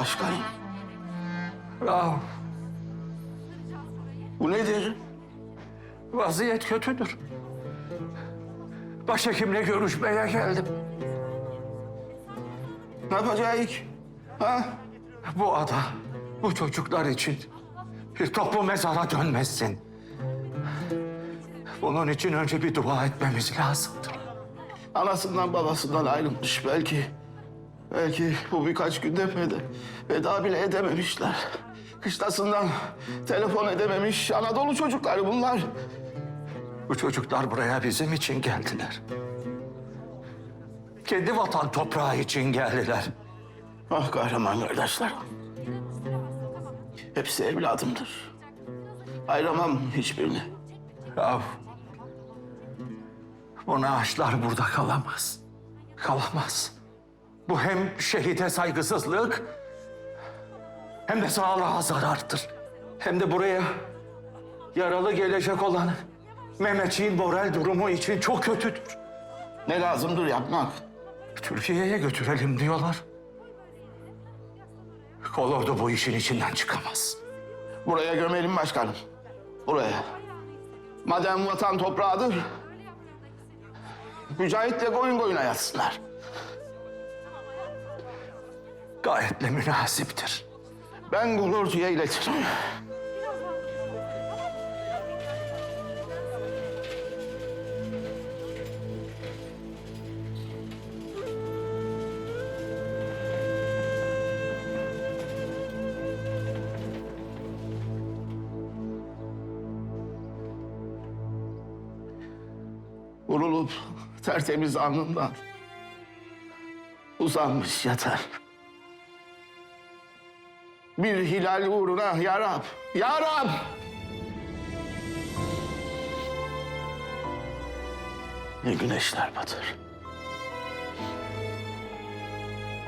Başkanım, Rauf, bu nedir? vaziyet kötüdür. Başhekimle görüşmeye geldim. Ne yapacağız? Ha? Bu ada, bu çocuklar için bir toplu mezara dönmesin. Bunun için önce bir dua etmemiz lazımdır. Anasından babasından ayrılmış belki. Belki bu birkaç günde veda, veda bile edememişler. Kışlasından telefon edememiş Anadolu çocukları bunlar. Bu çocuklar buraya bizim için geldiler. Kendi vatan toprağı için geldiler. Ah kahraman kardeşlerim. Hepsi evladımdır. Ayıramam hiçbirini. Rauf, bu naaşlar burada kalamaz. Kalamaz. Bu hem şehide saygısızlık hem de sağlığa zarardır. Hem de buraya yaralı gelecek olan Mehmetçiğin moral durumu için çok kötüdür. Ne lazımdır yapmak? Türkiye'ye götürelim diyorlar. Kolordu bu işin içinden çıkamaz. Buraya gömelim başkanım. Buraya. Madem vatan toprağıdır, Mücahit'le koyun koyuna yatsınlar. Gayet de münasiptir. Ben Gulurcu'ya iletirim. Vurulup tertemiz alnından uzanmış yatar. Bir hilal uğruna ya Rab, ya Rab! Ne güneşler batır,